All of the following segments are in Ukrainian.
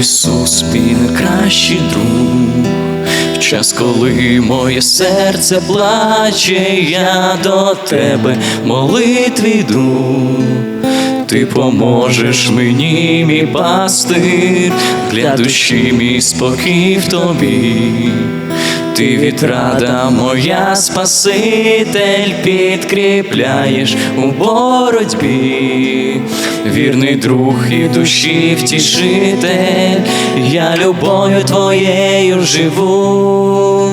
Ісус, мій найкращий друг, в час, коли моє серце плаче, я до тебе молитві йду. Ти поможеш мені, мій пастир, для душі мій спокій в тобі. Ти відрада моя Спаситель, підкріпляєш у боротьбі, вірний друг і душі втішитель, я любою твоєю живу,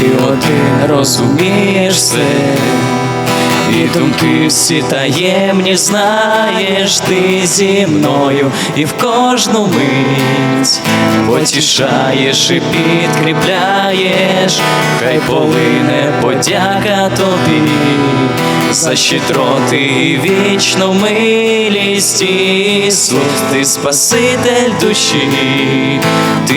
Ти один розумієш все. І думки всі таємні знаєш. Ти зі мною і в кожну мить потішаєш і підкріпляєш, хай полине подяка тобі за щедроти і вічну милість. Ісус, ти Спаситель душі,